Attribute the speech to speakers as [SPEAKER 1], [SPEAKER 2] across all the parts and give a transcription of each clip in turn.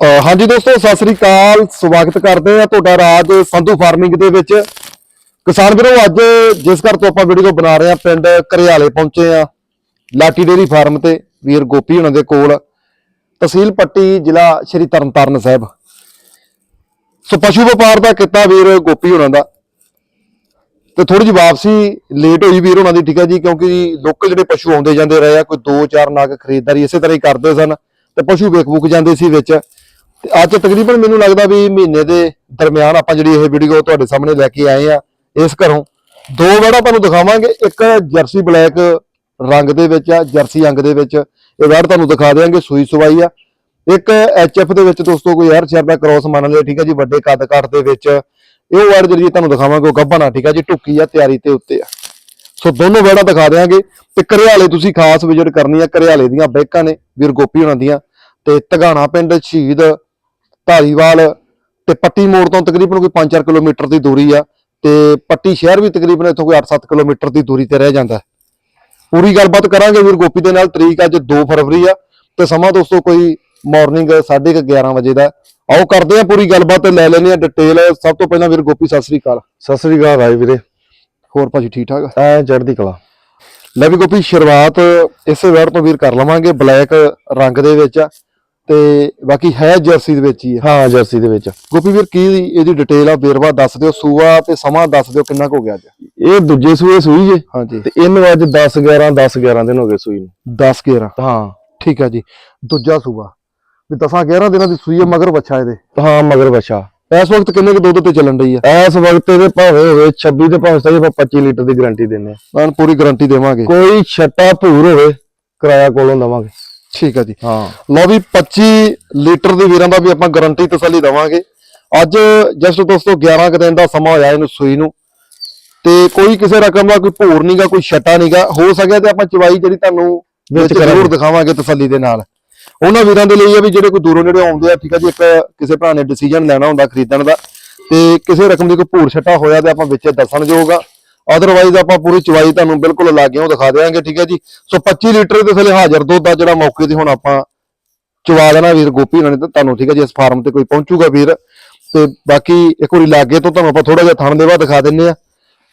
[SPEAKER 1] ਹਾਂਜੀ ਦੋਸਤੋ, ਸਤਿ ਸ੍ਰੀ ਅਕਾਲ। ਸਵਾਗਤ ਕਰਦੇ ਆ ਤੁਹਾਡਾ ਰਾਜ ਸੰਧੂ ਫਾਰਮਿੰਗ ਦੇ ਵਿੱਚ। ਕਿਸਾਨ ਵੀਰੋ, ਅੱਜ ਜਿਸ ਘਰ ਤੋਂ ਆਪਾਂ ਵੀਡੀਓ ਬਣਾ ਰਹੇ ਆ ਪਿੰਡ ਕਰਿਆਲੇ ਪਹੁੰਚੇ ਆ ਲਾਟੀ ਡੇਰੀ ਫਾਰਮ ਤੇ, ਵੀਰ ਗੋਪੀ ਹੁਣਾਂ ਦੇ ਕੋਲ। ਤਹਿਸੀਲ ਪੱਟੀ, ਜ਼ਿਲ੍ਹਾ ਸ਼੍ਰੀ ਤਰਨਤਾਰਨ ਸਾਹਿਬ। ਸੋ, ਪਸ਼ੂ ਵਪਾਰ ਦਾ ਕਿੱਤਾ ਵੀਰ ਗੋਪੀ ਹੁਣਾਂ ਦਾ। ਤੇ ਥੋੜੀ ਜਿਹੀ ਵਾਪਸੀ ਲੇਟ ਹੋਈ ਵੀਰ ਉਹਨਾਂ ਦੀ, ਠੀਕ ਹੈ ਜੀ, ਕਿਉਂਕਿ ਲੋਕਲ ਜਿਹੜੇ ਪਸ਼ੂ ਆਉਂਦੇ ਜਾਂਦੇ ਰਹੇ ਆ, ਕੋਈ 2-4 ਨਾਗ ਖਰੀਦਦਾਰੀ ਇਸੇ ਤਰ੍ਹਾਂ ਹੀ ਕਰਦੇ ਸਨ, ਤੇ ਪਸ਼ੂ ਵੇਖ ਵੁਕ ਜਾਂਦੇ ਸੀ ਵਿੱਚ। ਤੇ ਅੱਜ ਤਕਰੀਬਨ ਮੈਨੂੰ ਲੱਗਦਾ ਵੀ ਮਹੀਨੇ ਦੇ ਦਰਮਿਆਨ ਆਪਾਂ ਜਿਹੜੀ ਇਹ ਵੀਡੀਓ ਤੁਹਾਡੇ ਸਾਹਮਣੇ ਲੈ ਕੇ ਆਏ ਆ, ਇਸ ਘਰੋਂ ਦੋ ਵੜਾ ਤੁਹਾਨੂੰ ਦਿਖਾਵਾਂਗੇ, ਇੱਕ ਜਰਸੀ ਬਲੈਕ ਰੰਗ ਦੇ ਵਿੱਚ ਆ, ਜਰਸੀ ਅੰਗ ਦੇ ਵਿੱਚ, ਇਹ ਵੜ ਤੁਹਾਨੂੰ ਦਿਖਾ ਦੇਵਾਂਗੇ ਸੂਈ ਸਵਾਈ ਆ। ਇੱਕ ਐਚਐਫ ਦੇ ਵਿੱਚ ਦੋਸਤੋ ਕੋਈ ਹਰ ਸ਼ਹਿਰ ਦਾ ਕ੍ਰੋਸ ਮੰਨ ਲਿਆ ਠੀਕ ਹੈ ਜੀ, ਵੱਡੇ ਕੱਦ ਕਾਠ ਦੇ ਵਿੱਚ। ਇਹ ਵੜ ਜਿਹੜੀ ਤੁਹਾਨੂੰ ਦਿਖਾਵਾਂਗੇ, ਉਹ ਗੱਭਣਾ, ਠੀਕ ਹੈ ਜੀ ਟੁੱਕੀ ਆ, ਤਿਆਰੀ ਤੇ ਉੱਤੇ ਆ। ਸੋ ਦੋਨੋਂ ਵੜਾ ਦਿਖਾ ਦੇਵਾਂਗੇ ਤੇ ਘਰਿਆਲੇ ਤੁਸੀਂ ਖਾਸ ਵਿਜ਼ਿਟ ਕਰਨੀ ਆ ਘਰਿਆਲੇ ਦੀਆਂ ਬੈਕਾਂ ਨੇ, ਵੀਰ ਗੋਪੀ ਉਹਨਾਂ ਦੀਆਂ ਤੇ ਤਗਾਣਾ ਪਿੰਡ ਸ਼ਹੀਦ ਧਾਰੀਵਾਲ ਤੇ ਪੱਟੀ ਮੋੜ ਤੋਂ ਤਕਰੀਬਨ ਕੋਈ 5-4 ਕਿਲੋਮੀਟਰ ਦੀ ਦੂਰੀ ਆ ਤੇ ਪੱਟੀ ਸ਼ਹਿਰ ਵੀ ਤਕਰੀਬਨ ਇੱਥੋਂ ਕੋਈ 8-7 ਕਿਲੋਮੀਟਰ ਦੀ ਦੂਰੀ ਤੇ ਰਹਿ ਜਾਂਦਾ। ਪੂਰੀ ਗੱਲਬਾਤ ਕਰਾਂਗੇ ਵੀਰ ਗੋਪੀ ਦੇ ਨਾਲ ਤਰੀਕ ਅੱਜ 2 ਫਰਵਰੀ ਆ ਤੇ ਸਮਾਂ ਦੋਸਤੋ ਕੋਈ ਮਾਰਨਿੰਗ 11:30 ਵਜੇ ਦਾ ਆਓ ਕਰਦੇ ਆ ਪੂਰੀ ਗੱਲਬਾਤ ਲੈ ਲੈਨੇ ਆ ਡਿਟੇਲ ਸਭ ਤੋਂ ਪਹਿਲਾਂ ਵੀਰ ਗੋਪੀ ਸਤਿ ਸ੍ਰੀ ਅਕਾਲ।
[SPEAKER 2] ਸਤਿ ਸ੍ਰੀ ਅਕਾਲ ਭਾਈ ਵੀਰੇ।
[SPEAKER 1] ਹੋਰ ਭਾਜੀ ਠੀਕ ਠਾਕ?
[SPEAKER 2] ਐ ਚੜ੍ਹਦੀ ਕਲਾ।
[SPEAKER 1] ਲੈ ਵੀ ਗੋਪੀ ਸ਼ੁਰੂਆਤ ਇਸੇ ਵੈਰ ਤੋਂ ਵੀਰ ਕਰ ਲਵਾਂਗੇ ਬਲੈਕ ਰੰਗ ਦੇ ਵਿੱਚ ਆ। ਤੇ ਬਾਕੀ ਹੈ ਜਰਸੀ ਦੇ ਵਿੱਚ ਹੀ ਆ।
[SPEAKER 2] ਹਾਂ ਜਰਸੀ ਦੇ ਵਿੱਚ।
[SPEAKER 1] ਗੋਪੀ ਵੀਰ ਕੀ ਇਹਦੀ ਡਿਟੇਲ ਆ? ਵੇਰਵਾ ਦੱਸ ਦਿਓ ਸੂਆ ਤੇ ਸਮਾਂ ਦੱਸ ਦਿਓ ਕਿੰਨਾ ਕੁ ਹੋ ਗਿਆ ਅੱਜ?
[SPEAKER 2] ਇਹ ਦੂਜੇ ਸੂਏ ਸੂਈ ਜੇ।
[SPEAKER 1] ਹਾਂਜੀ।
[SPEAKER 2] ਤੇ ਇਹਨੂੰ ਅੱਜ 10 11 10 11 ਦਿਨ ਹੋ ਗਏ ਸੂਈ ਨੂੰ।
[SPEAKER 1] 10 11
[SPEAKER 2] ਹਾਂ।
[SPEAKER 1] ਠੀਕ ਆ ਜੀ। ਦੂਜਾ ਸੂਆ। ਵੀ 10 11 ਦਿਨਾਂ ਦੀ ਸੂਈ ਆ ਮਗਰ ਬੱਚਾ ਇਹਦੇ।
[SPEAKER 2] ਹਾਂ ਮਗਰ ਬੱਚਾ
[SPEAKER 1] ਇਸ ਵਕਤ ਕਿੰਨੇ ਕੁ ਦੁੱਧ ਤੇ ਚੱਲਣ ਰਹੀ ਆ?
[SPEAKER 2] ਐਸ ਵਕਤ ਇਹਦੇ ਭਾਵੇਂ ਹੋਵੇ 26 ਤੇ ਭਾਵੇਂ ਸਹੀ ਆਪਾਂ 25 ਲੀਟਰ ਦੀ ਗਾਰੰਟੀ ਦਿੰਨੇ ਆ
[SPEAKER 1] ਪੂਰੀ ਗਾਰੰਟੀ ਦੇਵਾਂਗੇ।
[SPEAKER 2] ਕੋਈ ਛੱਟਾ ਭੂਰ ਹੋਵੇ ਕਿਰਾਇਆ ਕੋਲੋਂ ਦਵਾਂਗੇ।
[SPEAKER 1] ਠੀਕ ਆ ਜੀ।
[SPEAKER 2] ਹਾਂ।
[SPEAKER 1] ਲਓ ਵੀ 25 ਲੀਟਰ ਦੀ ਵੀਰਾਂ ਦਾ ਵੀ ਆਪਾਂ ਗਾਰੰਟੀ ਤਸੱਲੀ ਦਵਾਂਗੇ। ਅੱਜ ਜਸਟ ਦੋਸਤੋ 11 ਕੁ ਦਿਨ ਦਾ ਸਮਾਂ ਹੋਇਆ ਇਹਨੂੰ ਸੂਈ ਨੂੰ। ਤੇ ਕੋਈ ਕਿਸੇ ਰਕਮ ਦਾ ਕੋਈ ਭੂਰ ਨਹੀਂਗਾ ਕੋਈ ਛਟਾ ਨਹੀਂਗਾ ਹੋ ਸਕਿਆ ਤੇ ਆਪਾਂ ਚਵਾਈ ਜਿਹੜੀ ਤੁਹਾਨੂੰ ਵਿੱਚ। ਜ਼ਰੂਰ ਦਿਖਾਵਾਂਗੇ ਤਸੱਲੀ ਦੇ ਨਾਲ। ਉਹਨਾਂ ਵੀਰਾਂ ਦੇ ਲਈ ਆ ਵੀ ਜਿਹੜੇ ਕੋਈ ਦੂਰੋਂ ਨੇੜੇ ਆਉਂਦੇ ਆ ਠੀਕ ਆ ਜੀ ਇੱਕ ਕਿਸੇ ਭਰਾ ਨੇ ਡਿਸੀਜਨ ਲੈਣਾ ਹੁੰਦਾ ਖਰੀਦਣ ਦਾ। ਤੇ ਕਿਸੇ ਰਕਮ ਦੀ ਕੋਈ ਭੂਰ ਛਟਾ ਹੋਇਆ ਤੇ ਆਪਾਂ ਵਿੱਚ ਦੱਸਣਯੋਗ ਆ। ਅਦਰਵਾਈਜ਼ ਆਪਾਂ ਪੂਰੀ ਚਵਾਈ ਤੁਹਾਨੂੰ ਬਿਲਕੁਲ ਲਾਗਿਓਂ ਦਿਖਾ ਦੇਵਾਂਗੇ ਠੀਕ ਹੈ ਜੀ? ਸੋ 25 ਲੀਟਰ ਦੇ ਥੱਲੇ ਹਾਜ਼ਰ ਦੁੱਧ ਆ ਜਿਹੜਾ ਮੌਕੇ ਤੇ ਹੁਣ ਆਪਾਂ ਚਵਾ ਦੇਣਾ ਵੀਰ ਗੋਪੀ ਉਹਨਾਂ ਨੇ ਤਾਂ ਤੁਹਾਨੂੰ ਠੀਕ ਹੈ ਜੀ ਇਸ ਫਾਰਮ ਤੇ ਕੋਈ ਪਹੁੰਚੂਗਾ ਵੀਰ। ਤੇ ਬਾਕੀ ਇੱਕ ਵਾਰੀ ਲਾਗੇ ਤੋਂ ਤੁਹਾਨੂੰ ਆਪਾਂ ਥੋੜਾ ਜਿਹਾ ਥਣ ਦੇਵਾ ਦਿਖਾ ਦਿੰਨੇ ਆ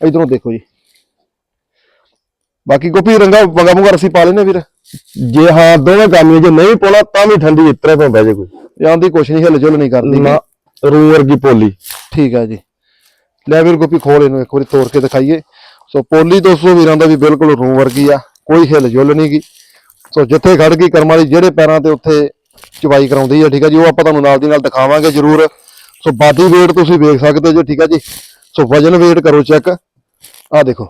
[SPEAKER 1] ਇਧਰੋਂ ਦੇਖੋ ਜੀ। ਬਾਕੀ ਗੋਪੀ ਰੰਗਾ ਵਗਾ ਮੁਗਾ ਅਸੀਂ ਪਾ ਲੈਨੇ ਵੀਰ।
[SPEAKER 2] ਜੇ ਹਾਂ ਦੋਵੇਂ ਕੰਮ ਜੇ ਨਹੀਂ ਪਾਉਣਾ ਤਾਂ ਵੀ ਠੰਡੀ ਇਤਰੇ ਬਹਿ ਜੇ ਕੋਈ।
[SPEAKER 1] ਆਂਦੀ ਕੁਛ ਨਹੀਂ ਹਿਲ ਜੁਲ ਨਹੀਂ ਕਰਦੀ।
[SPEAKER 2] ਨਾ ਰੂ ਵਰਗੀ ਪੋਲੀ।
[SPEAKER 1] ਠੀਕ ਹੈ ਜੀ। ਲੈ ਵੀਰ ਗੋਪੀ, ਖੋਲ ਇਹਨੂੰ ਇੱਕ ਵਾਰੀ ਤੋੜ ਕੇ ਦਿਖਾਈਏ। ਸੋ ਪੋਲੀ 200 ਵੀਰਾਂ ਦਾ ਵੀ ਬਿਲਕੁਲ ਰੂਮ ਵਰਗੀ ਆ, ਕੋਈ ਹਿਲ ਜੁਲ ਨਹੀਂ ਗਈ ਸੋ ਜਿੱਥੇ ਖੜ ਗਈ ਕਰਮ ਵਾਲੀ, ਜਿਹੜੇ ਪੈਰਾਂ ਤੇ ਉੱਥੇ ਚਵਾਈ ਕਰਾਉਂਦੀ ਆ, ਠੀਕ ਆ ਜੀ, ਉਹ ਆਪਾਂ ਤੁਹਾਨੂੰ ਨਾਲ ਦੀ ਨਾਲ ਦਿਖਾਵਾਂਗੇ ਜਰੂਰ। ਸੋ ਬਾਡੀ weight ਤੁਸੀਂ ਵੇਖ ਸਕਦੇ ਜੋ, ਠੀਕ ਆ ਜੀ। ਸੋ ਵਜਨ weight ਕਰੋ ਚੈੱਕ ਆ ਦੇਖੋ।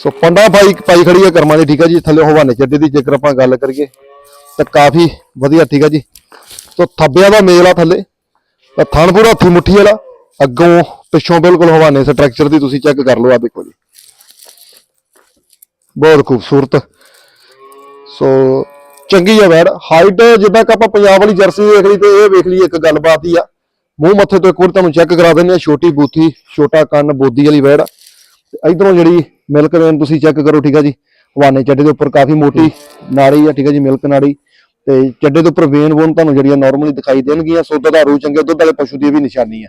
[SPEAKER 1] ਸੋ ਪੰਡਾ ਪਾਈ ਪਾਈ ਖੜੀ ਹੈ ਕਰਮਾਂ ਦੀ ਠੀਕ ਹੈ ਜੀ, ਥੱਲੇ ਹਵਾਨੇ ਚੱਡੇ ਦੀ ਜੇਕਰ ਆਪਾਂ ਗੱਲ ਕਰੀਏ, ਤਾਂ ਕਾਫੀ ਵਧੀਆ, ਠੀਕ ਆ ਜੀ। ਸੋ ਥੱਬਿਆਂ ਦਾ ਮੇਲ ਆ ਥੱਲੇ। ਤਾਂ ਥਣ ਪੂਰਾ ਹੱਥੀ ਮੁੱਠੀ ਵਾਲਾ। ਅੱਗੋਂ ਪਿੱਛੋਂ ਬਿਲਕੁਲ ਹਵਾਨੇ ਸਟਰਕਚਰ ਦੀ ਤੁਸੀਂ ਚੈੱਕ ਕਰ ਲਓ ਆ ਦੇਖੋ ਜੀ। ਬਹੁਤ ਖੂਬਸੂਰਤ। ਸੋ ਚੰਗੀ ਆ ਵੈੜ। ਹਾਈਟ ਜਿੱਦਾਂ ਕਿ ਆਪਾਂ ਪੰਜਾਬ ਵਾਲੀ ਜਰਸੀ ਦੇਖ ਲਈ ਤੇ ਇਹ ਵੇਖ ਲਈ ਇੱਕ ਗੱਲਬਾਤ ਹੀ ਆ। ਮੂੰਹ ਮੱਥੇ ਤੋਂ ਇੱਕ ਵਾਰ ਤੁਹਾਨੂੰ ਚੈੱਕ ਕਰਾ ਦਿੰਦੇ ਆ, ਛੋਟੀ ਬੂਥੀ, ਛੋਟਾ ਕੰਨ, ਬੋਦੀ ਵਾਲੀ ਵੈੜ। ਆ ਤੇ ਇਧਰੋਂ ਜਿਹੜੀ ਮਿਲਕ ਵੇਨ ਤੁਸੀਂ ਚੈੱਕ ਕਰੋ, ਠੀਕ ਆ ਜੀ। ਹਵਾਨੇ ਚੱਡੇ ਦੇ ਉੱਪਰ ਕਾਫੀ ਮੋਟੀ ਨਾੜੀ ਆ, ਠੀਕ ਆ ਜੀ ਮਿਲਕ ਨਾੜੀ। ਤੇ ਚੱਡੇ ਦੇ ਉੱਪਰ ਵੇਨ ਵੋਨ ਤੁਹਾਨੂੰ ਜਿਹੜੀਆਂ ਨਾਰਮਲੀ ਦਿਖਾਈ ਦੇਣਗੀਆਂ ਸੋ ਦੁਧਾਰੂ ਚੰਗੇ ਦੁੱਧ ਵਾਲੇ ਪਸ਼ੂ ਦੀ ਵੀ ਨਿਸ਼ਾਨੀ ਆ।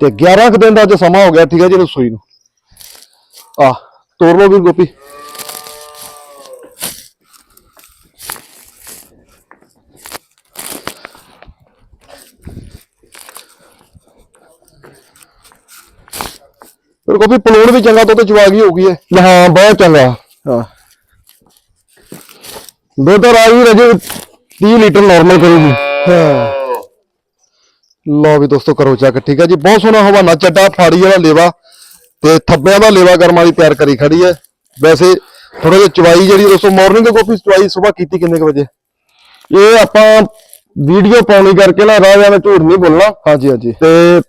[SPEAKER 1] ਤੇ 11 ਕੁ ਦਿਨ ਦਾ ਅੱਜ ਸਮਾਂ ਹੋ ਗਿਆ ਠੀਕ ਆ ਜੀ ਇਹਨੂੰ ਸੂਈ ਨੂੰ। ਆ ਤੋੜ ਲਓ ਵੀ ਗੋਪੀ। ਫਿਰ ਗੋਪੀ ਪਲੋੜ ਵੀ ਚੰਗਾ ਦੁੱਧ ਚਵਾ ਗਈ ਹੋਊਗੀ ਇਹ
[SPEAKER 2] ਹਾਂ ਬਹੁਤ ਚੰਗਾ।
[SPEAKER 1] ਹਾਂ।
[SPEAKER 2] ਦੁੱਧ ਰਾਜੀ ਰਜੇ 30 ਲੀਟਰ ਨਾਰਮਲ ਕਰੂਗੀ।
[SPEAKER 1] ਹਾਂ ਲਓ ਵੀ ਦੋਸਤੋ ਕਰੋ ਚੈੱਕ ਠੀਕ ਹੈ ਜੀ ਬਹੁਤ ਸੋਹਣਾ ਹਵਾਨਾ ਚੱਡਾ ਫਾੜੀ ਵਾਲਾ ਲੇਵਾ ਤੇ ਥੱਬਿਆਂ ਦਾ ਲੇਵਾ ਕਰਮ ਵਾਲੀ ਤਿਆਰ ਕਰੀ ਖੜੀ ਹੈ। ਵੈਸੇ ਥੋੜਾ ਜਿਹਾ ਚਵਾਈ ਜਿਹੜੀ ਦੋਸਤੋ ਮਾਰਨਿੰਗ ਕਾਫੀ ਚਵਾਈ ਸਵੇਰ ਕੀਤੀ ਕਿੰਨੇ ਵਜੇ?
[SPEAKER 2] ਇਹ ਆਪਾਂ ਵੀਡੀਓ ਪਾਉਣੀ ਕਰਕੇ ਨਾ ਰਾਜਾ ਮੈਂ ਝੂਠ ਨਹੀਂ ਬੋਲਣਾ।
[SPEAKER 1] ਹਾਂਜੀ ਹਾਂਜੀ।
[SPEAKER 2] ਤੇ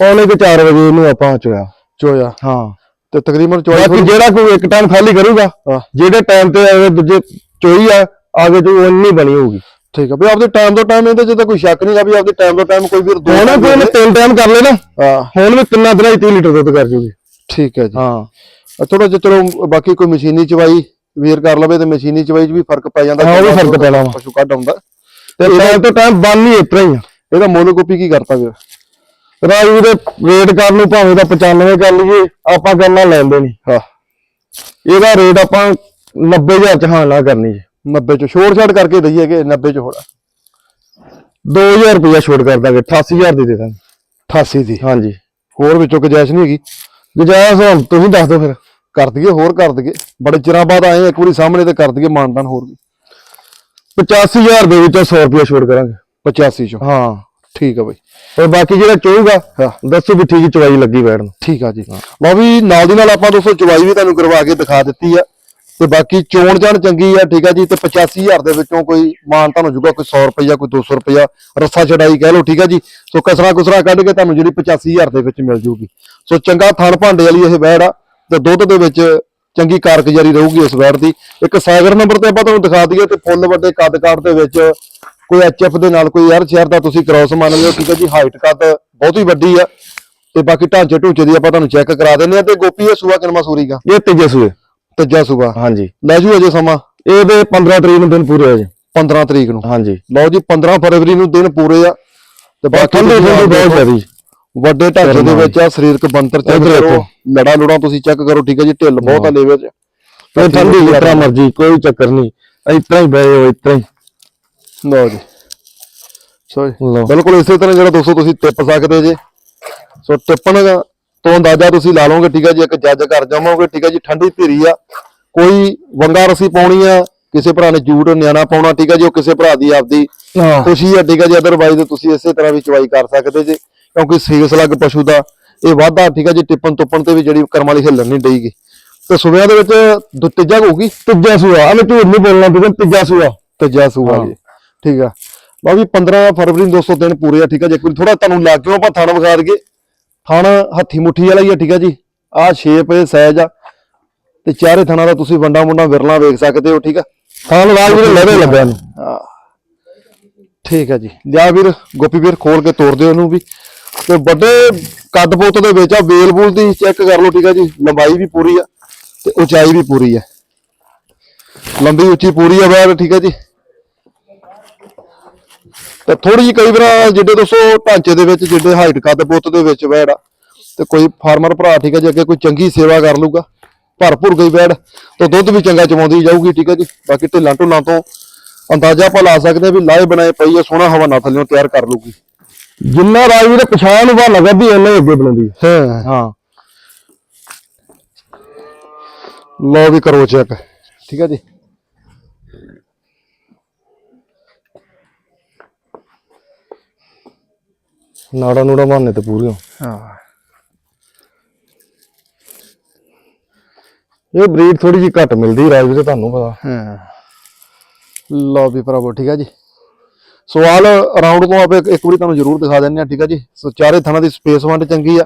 [SPEAKER 2] ਪੌਣੇ ਕੁ 4 ਵਜੇ ਇਹਨੂੰ ਆਪਾਂ ਚੋਇਆ।
[SPEAKER 1] ਚੋਇਆ
[SPEAKER 2] ਹਾਂ।
[SPEAKER 1] ਤੇ ਤਕਰੀਬਨ
[SPEAKER 2] ਬਾਕੀ ਜਿਹੜਾ ਕੋਈ ਇੱਕ ਟਾਈਮ ਖਾਲੀ ਕਰੂਗਾ। ਜਿਹੜੇ ਟਾਈਮ ਤੇ ਦੂਜੇ ਚੋਈ ਆ ਆਗੇ ਜੋ ਉਨੀ ਬਣੀ ਹੋਊਗੀ।
[SPEAKER 1] ਠੀਕ ਹੈ ਵੀ ਆਪਦੇ ਟਾਈਮ ਤੋਂ ਟਾਈਮ ਇਹਦੇ ਤਾਂ ਕੋਈ ਸ਼ੱਕ ਨਹੀਂ ਆ ਵੀ ਆਪਦੇ ਟਾਈਮ ਤੋਂ ਟਾਈਮ ਕੋਈ ਵੀਰ ਦੋ
[SPEAKER 2] ਹੁਣ
[SPEAKER 1] time
[SPEAKER 2] ਕੋਈ ਨੇ ਤਿੰਨ ਟਾਈਮ ਕਰ ਲੈ ਨਾ।
[SPEAKER 1] ਹਾਂ।
[SPEAKER 2] ਹੁਣ ਵੀ ਤਿੰਨਾਂ ਦਿਨਾਂ 'ਚ 30 ਲੀਟਰ ਦੁੱਧ ਕਰ ਜੂਗੀ।
[SPEAKER 1] ਠੀਕ ਹੈ ਜੀ।
[SPEAKER 2] ਹਾਂ।
[SPEAKER 1] ਥੋੜਾ ਜਿਹਾ ਚਲੋ ਬਾਕੀ ਕੋਈ ਮਸ਼ੀਨੀ ਚਵਾਈ ਵੀਰ ਕਰ ਲਵੇ ਤੇ ਮਸ਼ੀਨੀ ਚਵਾਈ 'ਚ ਵੀ ਫ਼ਰਕ ਪੈ ਜਾਂਦਾ।
[SPEAKER 2] ਹਾਂ, ਉਹ ਵੀ ਫ਼ਰਕ ਪੈਣਾ ਵਾ।
[SPEAKER 1] ਪਸ਼ੂ ਕੱਢ ਆਉਂਦਾ।
[SPEAKER 2] ਤੇ ਟਾਈਮ ਤੋਂ ਟਾਈਮ ਬੰਨ ਹੀ ਇਤਰਾ ਹੀ ਆ।
[SPEAKER 1] ਇਹਦਾ ਮੁੱਲ ਗੋਪੀ ਕੀ ਕਰਤਾ ਵੀਰ
[SPEAKER 2] ਰਾਜੂ ਦੇ ਰੇਟ ਕਰਨ ਨੂੰ ਭਾਵੇਂ ਦਾ 95 ਕਰ ਲਈਏ ਆਪਾਂ ਕਰਨਾ ਲੈਂਦੇ ਨਹੀਂ
[SPEAKER 1] ਹਾਂ।
[SPEAKER 2] ਇਹਦਾ ਰੇਟ ਆਪਾਂ 90000 ਚ ਹਾਂ ਨਾ ਕਰਨੀ ਜੀ।
[SPEAKER 1] 90 ਚ ਛੋੜ ਛਾੜ ਕਰਕੇ ਦਈਏ ਕਿ 90 ਚ ਹੋੜਾ
[SPEAKER 2] 2000 ਰੁਪਇਆ ਛੋਟ ਕਰ ਦਾਂਗੇ 88000 ਦੀ ਦੇ ਦਾਂਗੇ।
[SPEAKER 1] 88 ਦੀ?
[SPEAKER 2] ਹਾਂਜੀ
[SPEAKER 1] ਹੋਰ ਵਿੱਚੋਂ ਗੁੰਜਾਇਸ਼ ਨਹੀਂ ਹੈਗੀ?
[SPEAKER 2] ਗੁਜਾਇਸ਼ ਹੁਣ ਤੁਸੀਂ ਦੱਸ ਦਿਓ ਫਿਰ।
[SPEAKER 1] ਕਰ ਦਈਏ ਹੋਰ ਕਰ ਦਈਏ। ਬੜੇ ਚਿਰਾਂ ਬਾਅਦ ਆਏ ਇੱਕ ਵਾਰੀ ਸਾਹਮਣੇ ਤੇ ਕਰ ਦਈਏ ਮਾਨਦਾਨ ਹੋਰ ਵੀ।
[SPEAKER 2] 85000 ਦੇ ਵਿੱਚੋਂ 100 ਰੁਪਇਆ ਛੋਟ ਕਰਾਂਗੇ।
[SPEAKER 1] 85 ਚੋਂ?
[SPEAKER 2] ਹਾਂ।
[SPEAKER 1] ਠੀਕ ਆ ਬਈ।
[SPEAKER 2] ਤੇ ਬਾਕੀ ਜਿਹੜਾ ਚਾਹੂਗਾ
[SPEAKER 1] ਹਾਂ।
[SPEAKER 2] ਦੱਸੋ ਵੀ ਠੀਕ ਚਵਾਈ ਲੱਗੀ ਬੈਠ ਨੂੰ।
[SPEAKER 1] ਠੀਕ ਆ ਜੀ। ਲਓ ਵੀ ਨਾਲ ਦੀ ਨਾਲ ਆਪਾਂ ਦੋਸਤੋ ਚਵਾਈ ਵੀ ਤੁਹਾਨੂੰ ਕਰਵਾ ਕੇ ਦਿਖਾ ਦਿੱਤੀ ਆ। ਤੇ ਬਾਕੀ ਚੋਣ ਜਾਣ ਚੰਗੀ ਆ, ਠੀਕ ਆ ਜੀ, ਤੇ 85000 ਦੇ ਵਿੱਚੋਂ ਕੋਈ ਮਾਨ ਤੁਹਾਨੂੰ ਜੂਗਾ, ਕੋਈ 100 ਰੁਪਇਆ ਕੋਈ 200 ਰੁਪਇਆ ਰੱਸਾ ਛਡਾਈ ਕਹਿ ਲਓ, ਠੀਕ ਆ ਜੀ। ਸੋ ਕਸਰਾ ਕੁਸਰਾ ਕੱਢ ਕੇ ਤੁਹਾਨੂੰ ਜਿਹੜੀ 85000 ਦੇ ਵਿੱਚ ਮਿਲ ਜੂਗੀ। ਸੋ ਚੰਗਾ ਥਣ ਭਾਂਡੇ ਵਾਲੀ ਇਹ ਵੈੜ ਆ, ਤੇ ਦੁੱਧ ਦੇ ਵਿੱਚ ਚੰਗੀ ਕਾਰਗੁਜ਼ਾਰੀ ਰਹੂਗੀ ਇਸ ਵੈੜ ਦੀ। ਇੱਕ ਸਾਗਰ ਨੰਬਰ ਤੇ ਆਪਾਂ ਤੁਹਾਨੂੰ ਦਿਖਾ ਦਈਏ, ਤੇ ਫੁੱਲ ਵੱਡੇ ਕੱਦ ਕਾਠ ਦੇ ਵਿੱਚ ਕੋਈ ਐਚਐਫ ਦੇ ਨਾਲ ਕੋਈ ਯਾਰ ਸ਼ਹਿਰ ਦਾ ਤੁਸੀਂ ਕ੍ਰਾਸ ਮੰਨ ਲਿਓ, ਠੀਕ ਹੈ ਜੀ। ਹਾਈਟ ਕੱਦ ਬਹੁਤ ਹੀ ਵੱਡੀ ਆ। ਤੇ ਬਾਕੀ ਢਾਂਚੇ ਢੂਚੇ ਦੀ ਆਪਾਂ ਤੁਹਾਨੂੰ ਚੈੱਕ ਕਰਾ ਦਿੰਦੇ ਆ, ਤੇ ਗੋਪੀ ਇਹ ਸੂਆ ਕਿਨਮਾ ਸੂਰੀ ਗਾ?
[SPEAKER 2] ਇਹ ਤੀਜੇ ਸੂਏ।
[SPEAKER 1] ਤੀਜਾ ਸੂਆ
[SPEAKER 2] ਹਾਂਜੀ।
[SPEAKER 1] ਲੈ ਜੂ ਅਜੇ ਸਮਾਂ।
[SPEAKER 2] ਇਹਦੇ 15 ਤਰੀਕ ਨੂੰ ਦਿਨ ਪੂਰੇ ਹੋ ਜੇ
[SPEAKER 1] 15 ਤਰੀਕ ਨੂੰ।
[SPEAKER 2] ਹਾਂਜੀ।
[SPEAKER 1] ਲਓ ਜੀ 15 ਫਰਵਰੀ ਨੂੰ ਦਿਨ ਪੂਰੇ ਆ। ਤੇ ਬਾਕੀ
[SPEAKER 2] ਠੰਡੇ ਠੰਡੇ ਬਹੁਤ ਜ਼ਿਆਦੀ
[SPEAKER 1] ਵੱਡੇ ਢਾਂਚੇ ਦੇ ਵਿੱਚ ਆ ਸਰੀਰਕ ਬੰਤਰ ਚੈੱਕ ਕਰੋ। ਲੜਾ ਲੁੜਾ ਤੁਸੀਂ ਚੈੱਕ ਕਰੋ ਠੀਕ ਹੈ ਜੀ ਢਿੱਲ ਬਹੁਤ ਆ ਲੇਵੇ ਚ।
[SPEAKER 2] ਤੇ ਠੰਡੀ ਤਰ੍ਹਾਂ ਮਰਜ਼ੀ ਕੋਈ ਚੱਕਰ ਨਹੀਂ। ਇਤਰਾ ਹੀ ਬਹਿ ਜਾਓ ਇਤਰਾ ਹੀ।
[SPEAKER 1] ਲਓ ਜੀ। ਸੋ ਬਿਲਕੁਲ ਇਸੇ ਤਰ੍ਹਾਂ ਜਿਹੜਾ ਦੋਸਤੋ ਤੁਸੀਂ ਟਿੱਪ ਸਕਦੇ ਜੇ। ਸੋ ਟਿੱਪਣ ਤੋਂ ਅੰਦਾਜ਼ਾ ਤੁਸੀਂ ਲਾ ਲਓਗੇ ਠੀਕ ਹੈ ਜੀ ਇੱਕ ਜੱਜ ਕਰ ਜਾਵੋਗੇ ਠੀਕ ਹੈ ਜੀ ਠੰਡੀ ਧੀਰੀ ਆ। ਕੋਈ ਵੰਗਾ ਰਸੀ ਪਾਉਣੀ ਆ ਕਿਸੇ ਭਰਾ ਨੇ ਜੂਟ ਨਿਆਣਾ ਪਾਉਣਾ ਠੀਕ ਹੈ ਜੀ ਉਹ ਕਿਸੇ ਭਰਾ ਦੀ ਆਪਦੀ ਖੁਸ਼ੀ ਆ ਠੀਕ ਹੈ ਜੀ ਅਦਰਵਾਈਜ਼ ਤੁਸੀਂ ਇਸੇ ਤਰ੍ਹਾਂ ਵੀ ਚਵਾਈ ਕਰ ਸਕਦੇ ਜੇ ਕਿਉਂਕਿ ਸੀਸ ਲੱਗ ਪਸ਼ੂ ਦਾ ਇਹ ਵਾਧਾ ਠੀਕ ਹੈ ਜੀ ਟਿੱਪਣ ਤੁੱਪਣ ਤੇ ਵੀ ਜਿਹੜੀ ਕਰਮ ਵਾਲੀ ਹਿੱਲਣ ਨਹੀਂ ਡਈਗੀ ਤੇ ਸੁਬਿਆਂ ਦੇ ਵਿੱਚ ਤੀਜਾ ਹੋਊਗੀ?
[SPEAKER 2] ਤੀਜਾ ਸੂਆ ਆ ਮੈਂ ਝੂਠ ਨਹੀਂ ਬੋਲਣਾ ਤੇ ਤੀਜਾ ਸੂਆ।
[SPEAKER 1] ਤੀਜਾ ਸੂਆ ਜੀ ਠੀਕ ਆ। ਵੀ 15 ਫਰਵਰੀ ਨੂੰ 200 ਦਿਨ ਪੂਰੇ ਆ ਠੀਕ ਆ ਜੀ ਵਾਰੀ ਥੋੜਾ ਤੁਹਾਨੂੰ ਲੱਗ ਕਿਉਂ ਆਪਾਂ ਥਣ ਵਿਖਾ ਦਈਏ। ਥਣ ਹੱਥੀ ਮੁੱਠੀ ਵਾਲਾ ਹੀ ਆ ਠੀਕ ਆ ਜੀ। ਆਹ ਸ਼ੇਪ ਇਹ ਸਾਈਜ਼ ਆ। ਤੇ ਚਾਰੇ ਥਣਾਂ ਦਾ ਤੁਸੀਂ ਵੰਡਾ ਮੁੰਡਾ ਵਿਰਲਾ ਵੇਖ ਸਕਦੇ ਹੋ ਠੀਕ ਆ।
[SPEAKER 2] ਖਾਨ ਵਾਲ ਵੀ ਲਵੇ ਲੱਗਾ ਨੂੰ
[SPEAKER 1] ਆਹ, ਠੀਕ ਆ ਜੀ। ਲਿਆ ਵੀਰ ਗੋਪੀ ਵੀਰ ਖੋਲ ਕੇ ਤੋੜ ਦਿਓ ਇਹਨੂੰ ਵੀ। ਤੇ ਵੱਡੇ ਕੱਦ ਪੁੱਤ ਦੇ ਵਿੱਚ ਆ ਵੇਲ ਬੂਲ ਦੀ ਚੈੱਕ ਕਰ ਲਓ ਠੀਕ ਆ ਜੀ। ਲੰਬਾਈ ਵੀ ਪੂਰੀ ਆ ਤੇ ਉਚਾਈ ਵੀ ਪੂਰੀ ਆ। ਲੰਬੀ ਉੱਚੀ ਪੂਰੀ ਆ ਬਾਹਰ ਠੀਕ ਆ ਜੀ। ਤੇ ਥੋੜੀ ਜਿਹੀ ਕਈ ਵਾਰ ਜਿੱਡੇ ਦੋਸਤੋ ਢਾਂਚੇ ਦੇ ਵਿੱਚ ਜਿੱਡੇ ਹਾਈਟ ਕੱਦ ਪੁੱਤ ਦੇ ਵਿੱਚ ਬੈੜ ਆ ਤੇ ਕੋਈ ਫਾਰਮਰ ਭਰਾ ਠੀਕ ਆ ਜੀ ਅੱਗੇ ਕੋਈ ਚੰਗੀ ਸੇਵਾ ਕਰ ਲੂਗਾ ਭਰਪੂਰ ਗਈ ਬੈੜ ਤੇ ਦੁੱਧ ਵੀ ਚੰਗਾ ਚਵਾਉਂਦੀ ਜਾਊਗੀ ਠੀਕ ਆ ਜੀ। ਬਾਕੀ ਢਿੱਲਾਂ ਢੁੱਲਾਂ ਤੋਂ ਅੰਦਾਜ਼ਾ ਆਪਾਂ ਲਾ ਸਕਦੇ ਆ ਵੀ ਲਾਏ ਬਣਾਏ ਪਈ ਆ ਸੋਹਣਾ ਹਵਾਨਾ ਥੱਲੇੋਂ ਤਿਆਰ ਕਰ ਲੂਗੀ
[SPEAKER 2] ਜਿੰਨਾ ਰਾਜਵੀਰ ਪਛਾਣ ਨੂੰ ਬਾ ਵੀ ਹੀ ਅੱਗੇ ਬਣਾਉਂਦੀ ਹੈ।
[SPEAKER 1] ਹਾਂ।
[SPEAKER 2] ਹਾਂ।
[SPEAKER 1] ਲਓ ਵੀ ਕਰੋ ਚੈੱਕ ਠੀਕ ਆ ਜੀ।
[SPEAKER 2] ਨਾੜਾ ਨੂੜਾ ਮਾਰਨੇ ਤੇ ਪੂਰੀਆਂ।
[SPEAKER 1] ਹਾਂ।
[SPEAKER 2] ਇਹ ਬਰੀਡ ਥੋੜੀ ਜਿਹੀ ਘੱਟ ਮਿਲਦੀ ਰਾਜਵੀਰ ਤੁਹਾਨੂੰ ਪਤਾ।
[SPEAKER 1] ਹਾਂ। ਲਓ ਵੀ ਭਰਾਵੋ ਠੀਕ ਆ ਜੀ। ਸਵਾਲ ਰਾਉਂਡ ਤੋਂ ਆਪੇ ਇੱਕ ਵਾਰੀ ਤੁਹਾਨੂੰ ਜ਼ਰੂਰ ਦਿਖਾ ਦਿੰਨੇ ਆ ਠੀਕ ਆ ਜੀ। ਸੋ ਚਾਰੇ ਥਣਾਂ ਦੀ ਸਪੇਸ ਵੰਡ ਚੰਗੀ ਆ।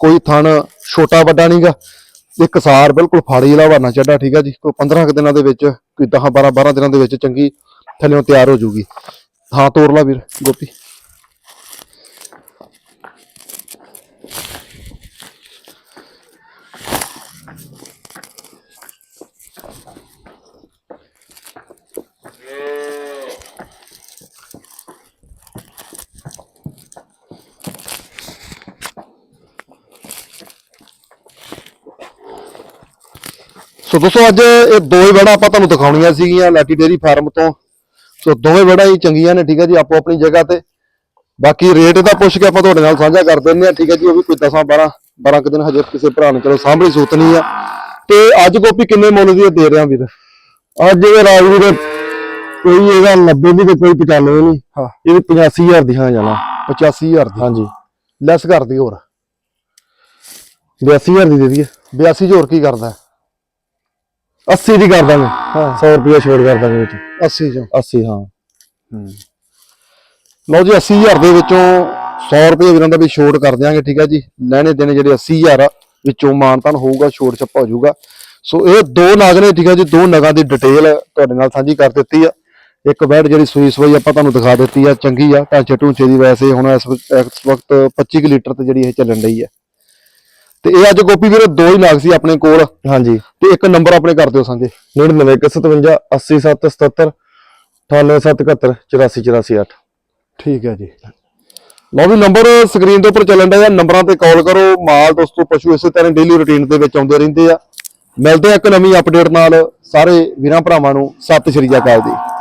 [SPEAKER 1] ਕੋਈ ਥਣ ਛੋਟਾ ਵੱਡਾ ਨਹੀਂਗਾ ਇੱਕ ਸਾਰ ਬਿਲਕੁਲ ਫਾੜੀ ਵਾਲਾ ਹਵਾਨਾ ਚੱਡਾ ਠੀਕ ਆ ਜੀ। ਕੋਈ 15 ਕੁ ਦਿਨਾਂ ਦੇ ਵਿੱਚ ਕੋਈ 10 12 12 ਦਿਨਾਂ ਦੇ ਵਿੱਚ ਚੰਗੀ ਥੱਲੇੋਂ ਤਿਆਰ ਹੋ ਜੂਗੀ। ਹਾਂ ਤੋੜ ਲਾ ਵੀਰ ਗੋਪੀ। ਸੋ ਦੋਸਤੋ ਅੱਜ ਇਹ ਦੋ ਹੀ ਵੜਾ ਆਪਾਂ ਤੁਹਾਨੂੰ ਦਿਖਾਉਣੀਆਂ ਸੀਗੀਆਂ ਲਾਟੀ ਡੇਰੀ ਫਾਰਮ ਤੋਂ। ਸੋ ਦੋਵੇਂ ਵੜਾ ਹੀ ਚੰਗੀਆਂ ਨੇ ਠੀਕ ਹੈ ਜੀ ਆਪੋ ਆਪਣੀ ਜਗ੍ਹਾ ਤੇ। ਬਾਕੀ ਰੇਟ ਦਾ ਪੁੱਛ ਕੇ ਆਪਾਂ ਤੁਹਾਡੇ ਨਾਲ ਸਾਂਝਾ ਕਰ ਦਿੰਦੇ ਆ ਠੀਕ ਹੈ ਜੀ ਉਹ ਵੀ ਕੋਈ 10 12 12 ਕੁ ਦਿਨ ਹਜੇ ਕਿਸੇ ਭਰਾ ਨੂੰ ਚਲੋ ਸਾਂਭਣੀ ਸੂਤ ਨਹੀਂ ਆ। ਤੇ ਅੱਜ ਗੋਪੀ ਕਿੰਨੇ ਮੁੱਲ ਦੀ ਦੇ ਰਿਹਾ ਵੀਰ?
[SPEAKER 2] ਅੱਜ ਇਹ ਰਾਜਵੀਰ ਕੋਈ ਇਹਦਾ 90 ਦੀ ਤੇ ਕੋਈ 95 ਨਹੀਂ।
[SPEAKER 1] ਹਾਂ।
[SPEAKER 2] ਇਹ 85000 ਦੀ ਹਾਂ ਜਾਣਾ।
[SPEAKER 1] 85000 ਦੀ।
[SPEAKER 2] ਹਾਂਜੀ।
[SPEAKER 1] ਲੈਸ ਕਰਦੀ ਹੋਰ।
[SPEAKER 2] 82000 ਦੀ ਦੇ ਦਈਏ।
[SPEAKER 1] 82 ਹੋਰ ਕੀ ਕਰਦਾ?
[SPEAKER 2] 80 ਦੀ ਕਰ ਦਾਂਗੇ।
[SPEAKER 1] ਹਾਂ।
[SPEAKER 2] 100 ਰੁਪਏ ਛੋੜ ਕਰ ਦਾਂਗੇ ਵਿੱਚ।
[SPEAKER 1] 80 ਚੋਂ।
[SPEAKER 2] 80 ਹਾਂ।
[SPEAKER 1] ਲਓ ਜੀ 80000 ਦੇ ਵਿੱਚੋਂ 100 ਰੁਪਏ ਵੀਰਾਂ ਦਾ ਵੀ ਛੋਟ ਕਰ ਦਿਆਂਗੇ ਠੀਕ ਹੈ ਜੀ। ਲੈਣੇ ਦੇਣੇ ਜਿਹੜੇ 80000 ਆ ਵਿੱਚੋਂ ਮਾਨਤਾਨ ਹੋਊਗਾ ਛੋਟ ਛੱਪਾ ਹੋ ਜਾਊਗਾ। ਸੋ ਇਹ ਦੋ ਨਗ ਨੇ ਠੀਕ ਹੈ ਜੀ ਦੋ ਨਗਾਂ ਦੀ ਡਿਟੇਲ ਤੁਹਾਡੇ ਨਾਲ ਸਾਂਝੀ ਕਰ ਦਿੱਤੀ ਆ। ਇੱਕ ਬੈਡ ਜਿਹੜੀ ਸੂਈ ਸਵਾਈ ਆਪਾਂ ਤੁਹਾਨੂੰ ਦਿਖਾ ਦਿੱਤੀ ਆ ਚੰਗੀ ਆ ਢਾਂਚੇ ਢੂੰਚੇ ਦੀ ਵੈਸੇ ਹੁਣ ਇਸ ਵਕਤ 25 ਕੁ ਲੀਟਰ ਤੇ ਜਿਹੜੀ ਇਹ ਚੱਲਣ ਰਹੀ ਆ। ਤੇ ਇਹ ਅੱਜ ਗੋਪੀ ਵੀਰ ਦੋ ਹੀ ਨਾਗ ਸੀ ਆਪਣੇ ਕੋਲ।
[SPEAKER 2] ਹਾਂਜੀ।
[SPEAKER 1] ਤੇ ਇੱਕ ਨੰਬਰ ਆਪਣੇ ਕਰ ਦਿਓ ਸਾਂਝੇ।
[SPEAKER 2] 9957 80777 98771 84488
[SPEAKER 1] ਠੀਕ ਹੈ ਜੀ। ਲਓ ਵੀ ਨੰਬਰ ਸਕਰੀਨ ਦੇ ਉੱਪਰ ਚੱਲਣ ਡਿਆ। ਨੰਬਰਾਂ ਤੇ ਕਾਲ ਕਰੋ। ਮਾਲ ਦੋਸਤੋ ਪਸ਼ੂ ਇਸੇ ਤਰ੍ਹਾਂ ਡੇਲੀ ਰੁਟੀਨ ਦੇ ਵਿੱਚ ਆਉਂਦੇ ਰਹਿੰਦੇ ਆ। ਮਿਲਦੇ ਆ ਇੱਕ ਨਵੀਂ ਅਪਡੇਟ ਨਾਲ। ਸਾਰੇ ਵੀਰਾਂ ਭਰਾਵਾਂ ਨੂੰ ਸਤਿ ਸ਼੍ਰੀ ਅਕਾਲ ਜੀ।